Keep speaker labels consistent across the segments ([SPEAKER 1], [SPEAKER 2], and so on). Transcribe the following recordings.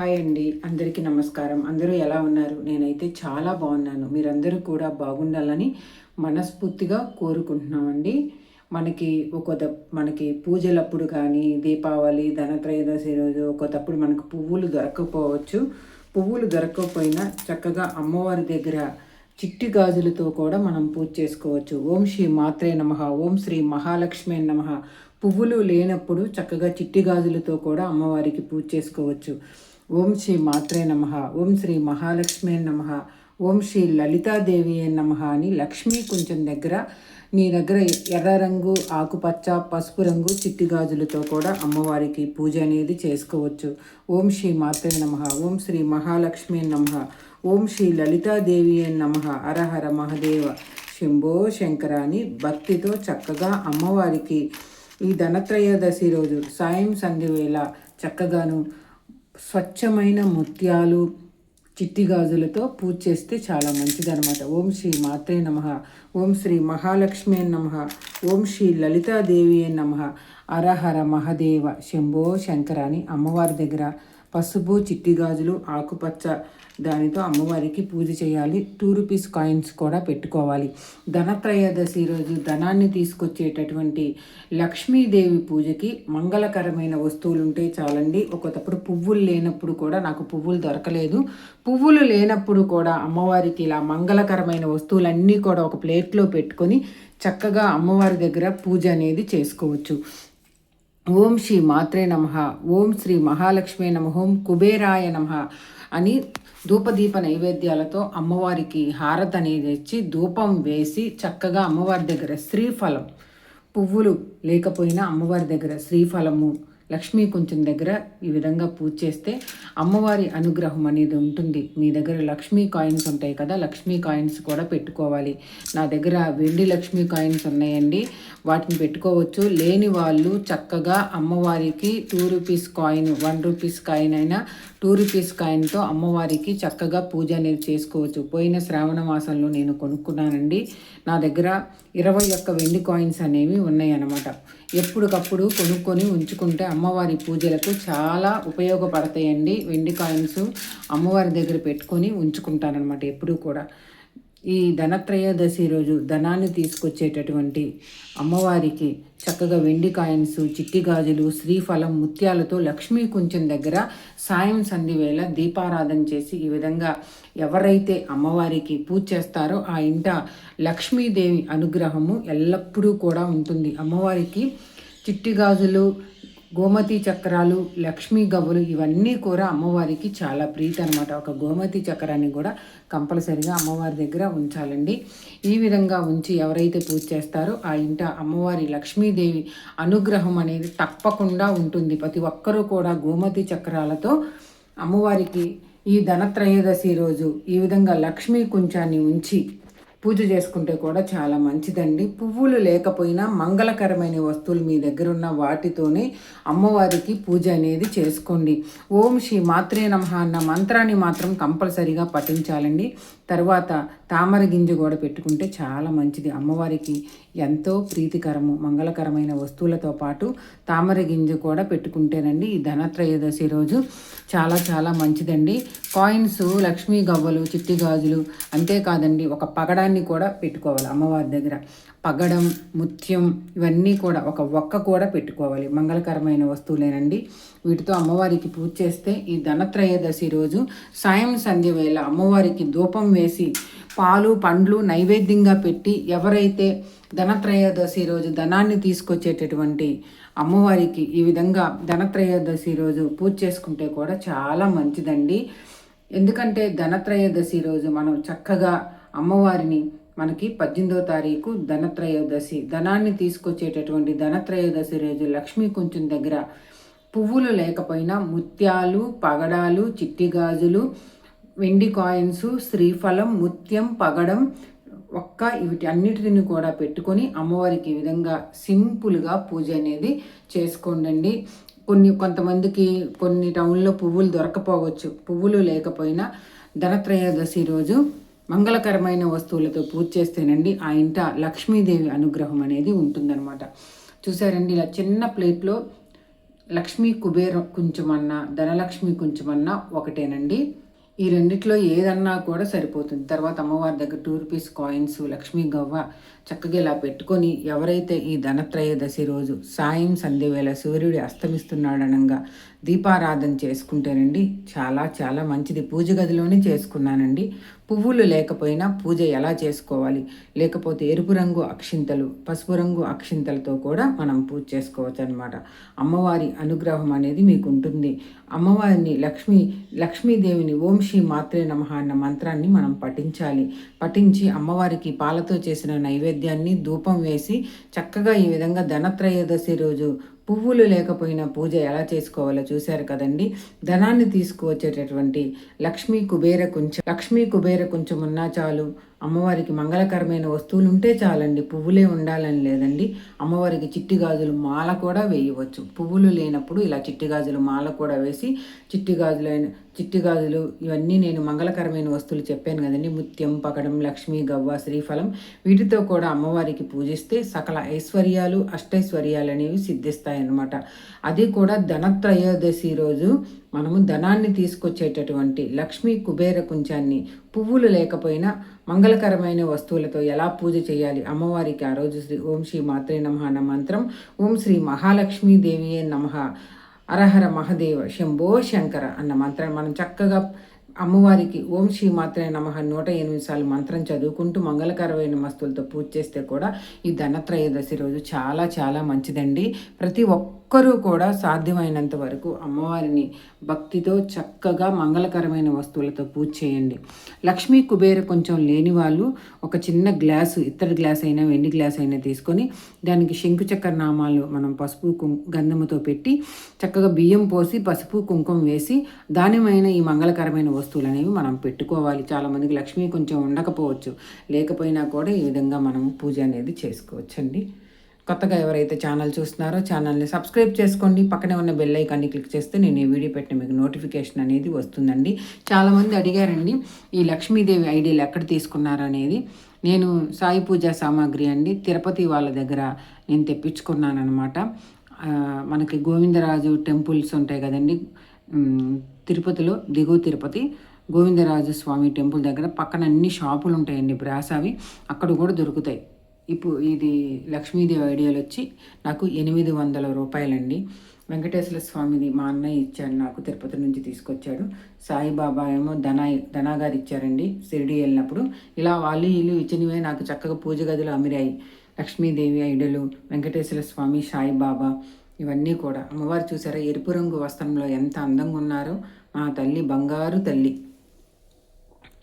[SPEAKER 1] Hi అండి. అందరికీ నమస్కారం. అందరూ ఎలా ఉన్నారు? నేనైతే చాలా బాగున్నాను. మీరందరూ కూడా బాగుండాలని మనస్ఫూర్తిగా కోరుకుంటున్నామండి. మనకి ఒక మనకి పూజలప్పుడు కానీ దీపావళి ధనత్రయోదశి రోజు ఒకటప్పుడు మనకు పువ్వులు దొరకకపోవచ్చు. పువ్వులు దొరకకపోయినా చక్కగా అమ్మవారి దగ్గర చిట్టి గాజులతో కూడా మనం పూజ చేసుకోవచ్చు. ఓం శ్రీ మాత్రే నమ. ఓం శ్రీ మహాలక్ష్మి నమ. పువ్వులు లేనప్పుడు చక్కగా చిట్టి గాజులతో కూడా అమ్మవారికి పూజ చేసుకోవచ్చు. ఓం శ్రీ మాత్రే నమ ఓం శ్రీ మహాలక్ష్మి నమ ఓం శ్రీ లలితాదేవి నమ అని లక్ష్మీ కొంచెం దగ్గర నీ దగ్గర ఎర్ర రంగు ఆకుపచ్చ పసుపు రంగు చిట్టి గాజులతో కూడా అమ్మవారికి పూజ అనేది చేసుకోవచ్చు. ఓం శ్రీ మాత్రే నమ ఓం శ్రీ మహాలక్ష్మి నమ ఓం శ్రీ లలితాదేవి నమ అరహర మహదేవ శంభో శంకర అని భక్తితో చక్కగా అమ్మవారికి ఈ ధనత్రయోదశి రోజు సాయం సంధ్య వేళ చక్కగాను స్వచ్ఛమైన ముత్యాలు చిట్టి గాజులతో పూజ చేస్తే చాలా మంచిదనమాట ఓం శ్రీ మాతే నమ. ఓం శ్రీ మహాలక్ష్మి నమ. ఓం శ్రీ లలితాదేవి నమ. అరహర మహదేవ శంభో శంకరాని అమ్మవారి దగ్గర పసుపు చిట్టి గాజులు ఆకుపచ్చ దానితో అమ్మవారికి పూజ చేయాలి. టూ రూపీస్ కాయిన్స్ కూడా పెట్టుకోవాలి. ధనత్రయోదశి రోజు ధనాన్ని తీసుకొచ్చేటటువంటి లక్ష్మీదేవి పూజకి మంగళకరమైన వస్తువులు ఉంటే చాలండి. ఒకప్పుడు పువ్వులు లేనప్పుడు కూడా నాకు పువ్వులు దొరకలేదు. పువ్వులు లేనప్పుడు కూడా అమ్మవారికి ఇలా మంగళకరమైన వస్తువులన్నీ కూడా ఒక ప్లేట్లో పెట్టుకొని చక్కగా అమ్మవారి దగ్గర పూజ అనేది చేసుకోవచ్చు. ఓం శ్రీ మాత్రే నమ ఓం శ్రీ మహాలక్ష్మి నమ ఓం కుబేరాయ నమ అని ధూపదీప నైవేద్యాలతో అమ్మవారికి హారత అనేది ఇచ్చి ధూపం వేసి చక్కగా అమ్మవారి దగ్గర శ్రీఫలం పువ్వులు లేకపోయినా అమ్మవారి దగ్గర శ్రీఫలము లక్ష్మీ కొంచెం దగ్గర ఈ విధంగా పూజ చేస్తే అమ్మవారి అనుగ్రహం అనేది ఉంటుంది. మీ దగ్గర లక్ష్మీ కాయిన్స్ ఉంటాయి కదా లక్ష్మీ కాయిన్స్ కూడా పెట్టుకోవాలి. నా దగ్గర వెండి లక్ష్మీ కాయిన్స్ ఉన్నాయండి. వాటిని పెట్టుకోవచ్చు. లేని వాళ్ళు చక్కగా అమ్మవారికి two rupees coin one rupees coin అయినా టూ రూపీస్ కాయిన్తో అమ్మవారికి చక్కగా పూజ అనేది చేసుకోవచ్చు. పోయిన శ్రావణ మాసంలో నేను కొనుక్కున్నానండి. నా దగ్గర ఇరవై ఒక్క వెండి కాయిన్స్ అనేవి ఉన్నాయన్నమాట. ఎప్పటికప్పుడు కొనుక్కొని ఉంచుకుంటే అమ్మవారి పూజలకు చాలా ఉపయోగపడతాయండి. వెండి కాయిన్స్ అమ్మవారి దగ్గర పెట్టుకొని ఉంచుకుంటానమాట ఎప్పుడూ కూడా. ఈ ధనత్రయోదశి రోజు ధనాన్ని తీసుకొచ్చేటటువంటి అమ్మవారికి చక్కగా వెండి కాయిన్స్ చిట్టి గాజులు శ్రీఫలం ముత్యాలతో లక్ష్మీ కుంచెం దగ్గర సాయం సంధి వేళ దీపారాధన చేసి ఈ విధంగా ఎవరైతే అమ్మవారికి పూజ చేస్తారో ఆ ఇంట లక్ష్మీదేవి అనుగ్రహము ఎల్లప్పుడూ కూడా ఉంటుంది. అమ్మవారికి చిట్టి గాజులు గోమతి చక్రాలు లక్ష్మీ గవ్వలు ఇవన్నీ కూడా అమ్మవారికి చాలా ప్రీతి అనమాట ఒక గోమతి చక్రాన్ని కూడా కంపల్సరిగా అమ్మవారి దగ్గర ఉంచాలండి. ఈ విధంగా ఉంచి ఎవరైతే పూజ చేస్తారో ఆ ఇంట అమ్మవారి లక్ష్మీదేవి అనుగ్రహం అనేది తప్పకుండా ఉంటుంది. ప్రతి ఒక్కరూ కూడా గోమతి చక్రాలతో అమ్మవారికి ఈ ధనత్రయోదశి రోజు ఈ విధంగా లక్ష్మీ కుంచాన్ని ఉంచి పూజ చేసుకుంటే కూడా చాలా మంచిదండి. పువ్వులు లేకపోయినా మంగళకరమైన వస్తువులు మీ దగ్గర ఉన్న వాటితోనే అమ్మవారికి పూజ అనేది చేసుకోండి. ఓం శ్రీ మాత్రే నమ అన్న మంత్రాన్ని మాత్రం కంపల్సరీగా పఠించాలండి. తర్వాత తామర గింజ కూడా పెట్టుకుంటే చాలా మంచిది. అమ్మవారికి ఎంతో ప్రీతికరము మంగళకరమైన వస్తువులతో పాటు తామర గింజ కూడా పెట్టుకుంటేనండి ఈ ధనత్రయోదశి రోజు చాలా చాలా మంచిదండి. కాయిన్స్ లక్ష్మీ గవ్వలు చిట్టి గాజులు అంతేకాదండి ఒక పగడాన్ని కూడా పెట్టుకోవాలి అమ్మవారి దగ్గర. పగడం ముత్యం ఇవన్నీ కూడా ఒక ఒక్క కూడా పెట్టుకోవాలి. మంగళకరమైన వస్తువులేనండి. వీటితో అమ్మవారికి పూజ చేస్తే ఈ ధనత్రయోదశి రోజు సాయం సంధ్య వేళ అమ్మవారికి ధూపం వేసి పాలు పండ్లు నైవేద్యంగా పెట్టి ఎవరైతే ధనత్రయోదశి రోజు ధనాన్ని తీసుకొచ్చేటటువంటి అమ్మవారికి ఈ విధంగా ధనత్రయోదశి రోజు పూజ చేసుకుంటే కూడా చాలా మంచిదండి. ఎందుకంటే ధనత్రయోదశి రోజు మనం చక్కగా అమ్మవారిని మనకి పద్దెనిమిదో తారీఖు ధనత్రయోదశి ధనాన్ని తీసుకొచ్చేటటువంటి ధనత్రయోదశి రోజు లక్ష్మీ కొంచెం దగ్గర పువ్వులు లేకపోయినా ముత్యాలు పగడాలు చిట్టి గాజులు వెండి కాయిన్స్ శ్రీఫలం ముత్యం పగడం ఒక్క వీటి అన్నిటిని కూడా పెట్టుకొని అమ్మవారికి ఈ విధంగా సింపుల్గా పూజ అనేది చేసుకోండి కొన్ని కొంతమందికి కొన్ని టౌన్లో పువ్వులు దొరకపోవచ్చు. పువ్వులు లేకపోయినా ధనత్రయోదశి రోజు మంగళకరమైన వస్తువులతో పూజ చేస్తేనండి ఆ ఇంట లక్ష్మీదేవి అనుగ్రహం అనేది ఉంటుందన్నమాట. చూసారండి ఇలా చిన్న ప్లేట్లో లక్ష్మీ కుబేర కొంచెమన్నా ధనలక్ష్మి కొంచెమన్నా ఒకటేనండి. ఈ రెండిట్లో ఏదన్నా కూడా సరిపోతుంది. తర్వాత అమ్మవారి దగ్గర టూ రూపీస్ కాయిన్స్ లక్ష్మీ గవ్వ చక్కగా ఇలా పెట్టుకొని ఎవరైతే ఈ ధనత్రయోదశి రోజు సాయం సంధ్యవేళ సూర్యుడు అస్తమిస్తున్నాడనంగా దీపారాధన చేసుకుంటేనండి చాలా చాలా మంచిది. పూజ గదిలోనే చేసుకున్నానండి. పువ్వులు లేకపోయినా పూజ ఎలా చేసుకోవాలి? లేకపోతే ఎరుపు రంగు అక్షింతలు పసుపు రంగు అక్షింతలతో కూడా మనం పూజ చేసుకోవచ్చు అనమాట అమ్మవారి అనుగ్రహం అనేది మీకు ఉంటుంది అమ్మవారిని లక్ష్మీ లక్ష్మీదేవిని ఓం శ్రీ మాత్రే నమ అన్న మంత్రాన్ని మనం పఠించాలి. పఠించి అమ్మవారికి పాలతో చేసిన నైవేద్యాన్ని ధూపం వేసి చక్కగా ఈ విధంగా ధనత్రయోదశి రోజు పువ్వులు లేకపోయినా పూజ ఎలా చేసుకోవాలో చూశారు కదండి. ధనాన్ని తీసుకువచ్చేటటువంటి లక్ష్మీ కుబేర కొంచెం లక్ష్మీ కుబేర కొంచెం ఉన్నా చాలు. అమ్మవారికి మంగళకరమైన వస్తువులు ఉంటే చాలండి. పువ్వులే ఉండాలని లేదండి. అమ్మవారికి చిట్టి గాజులు మాల కూడా వేయవచ్చు. పువ్వులు లేనప్పుడు ఇలా చిట్టి గాజులు మాల కూడా వేసి చిట్టి గాజులైన చిట్టి గాజులు ఇవన్నీ నేను మంగళకరమైన వస్తువులు చెప్పాను కదండి. ముత్యం పకడం లక్ష్మి గవ్వ శ్రీఫలం వీటితో కూడా అమ్మవారికి పూజిస్తే సకల ఐశ్వర్యాలు అష్టైశ్వర్యాలు అనేవి సిద్ధిస్తాయన్నమాట. అది కూడా ధనత్రయోదశి రోజు మనము ధనాన్ని తీసుకొచ్చేటటువంటి లక్ష్మీ కుబేర కుంచాన్ని పువ్వులు లేకపోయినా మంగళకరమైన వస్తువులతో ఎలా పూజ చేయాలి? అమ్మవారికి ఆ రోజు శ్రీ ఓం శ్రీ మాత్రే నమ అన్న మంత్రం. ఓం శ్రీ మహాలక్ష్మీదేవియే నమ. అరహర మహదేవ శంభో శంకర అన్న మంత్రం మనం చక్కగా అమ్మవారికి ఓం శ్రీ మాత్రే నమ నూట ఎనిమిది సార్లు మంత్రం చదువుకుంటూ మంగళకరమైన వస్తువులతో పూజ చేస్తే కూడా ఈ ధనత్రయోదశి రోజు చాలా చాలా మంచిదండి. ప్రతి ఒక్క ఒక్కరూ కూడా సాధ్యమైనంత వరకు అమ్మవారిని భక్తితో చక్కగా మంగళకరమైన వస్తువులతో పూజ చేయండి. లక్ష్మీ కుబేర కొంచెం లేని వాళ్ళు ఒక చిన్న గ్లాసు ఇత్తడి గ్లాస్ అయినా వెండి గ్లాస్ అయినా తీసుకొని దానికి శంకు చక్కెర నామాలు మనం పసుపు కుం గంధముతో పెట్టి చక్కగా బియ్యం పోసి పసుపు కుంకుమ వేసి దానిమైన ఈ మంగళకరమైన వస్తువులు అనేవి మనం పెట్టుకోవాలి. చాలామందికి లక్ష్మీ కొంచెం ఉండకపోవచ్చు. లేకపోయినా కూడా ఈ విధంగా మనం పూజ అనేది చేసుకోవచ్చండి. కొత్తగా ఎవరైతే ఛానల్ చూస్తున్నారో ఛానల్ని సబ్స్క్రైబ్ చేసుకోండి. పక్కనే ఉన్న బెల్ ఐకాన్ని క్లిక్ చేస్తే నేను ఈ వీడియో పెట్టిన మీకు నోటిఫికేషన్ అనేది వస్తుందండి. చాలామంది అడిగారండి ఈ లక్ష్మీదేవి ఐడియాలు ఎక్కడ తీసుకున్నారు అనేది? నేను సాయి పూజ సామాగ్రి అండి. తిరుపతి వాళ్ళ దగ్గర నేను తెప్పించుకున్నానమాట మనకి గోవిందరాజు టెంపుల్స్ ఉంటాయి కదండి. తిరుపతిలో దిగువ తిరుపతి గోవిందరాజు స్వామి టెంపుల్ దగ్గర పక్కన అన్ని షాపులు ఉంటాయండి. బ్రాసావి అక్కడ కూడా దొరుకుతాయి. ఇప్పుడు ఇది లక్ష్మీదేవి ఐడియాలు వచ్చి నాకు ఎనిమిది వందల రూపాయలండి. వెంకటేశ్వర స్వామిది మా అన్నయ్య ఇచ్చాడు నాకు తిరుపతి నుంచి తీసుకొచ్చాడు. సాయిబాబా ఏమో ధనా ధనాగారు ఇచ్చారండి షిరిడి వెళ్ళినప్పుడు. ఇలా వాళ్ళు ఇల్లు ఇచ్చినవే నాకు చక్కగా పూజ గదులు అమిరాయి లక్ష్మీదేవి ఐడలు వెంకటేశ్వర స్వామి సాయిబాబా ఇవన్నీ కూడా. అమ్మవారు చూసారా ఎరుపు రంగు వస్త్రంలో ఎంత అందంగా ఉన్నారో మా తల్లి బంగారు తల్లి.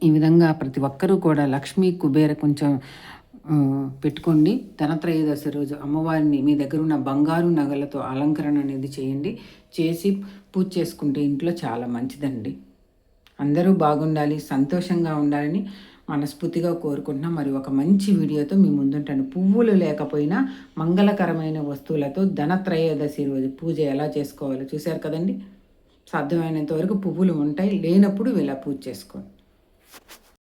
[SPEAKER 1] ఈ విధంగా ప్రతి ఒక్కరూ కూడా లక్ష్మీ కుబేర కొంచెం పెట్టుకోండి. ధనత్రయోదశి రోజు అమ్మవారిని మీ దగ్గర ఉన్న బంగారు నగలతో అలంకరణ అనేది చేయండి. చేసి పూజ చేసుకుంటే ఇంట్లో చాలా మంచిదండి. అందరూ బాగుండాలి సంతోషంగా ఉండాలని మనస్ఫూర్తిగా కోరుకుంటున్నా. మరి ఒక మంచి వీడియోతో మీ ముందుంటాను. పువ్వులు లేకపోయినా మంగళకరమైన వస్తువులతో ధనత్రయోదశి రోజు పూజ ఎలా చేసుకోవాలో చూశారు కదండి? సాధ్యమైనంత వరకు పువ్వులు ఉంటాయి. లేనప్పుడు ఇలా పూజ చేసుకోండి.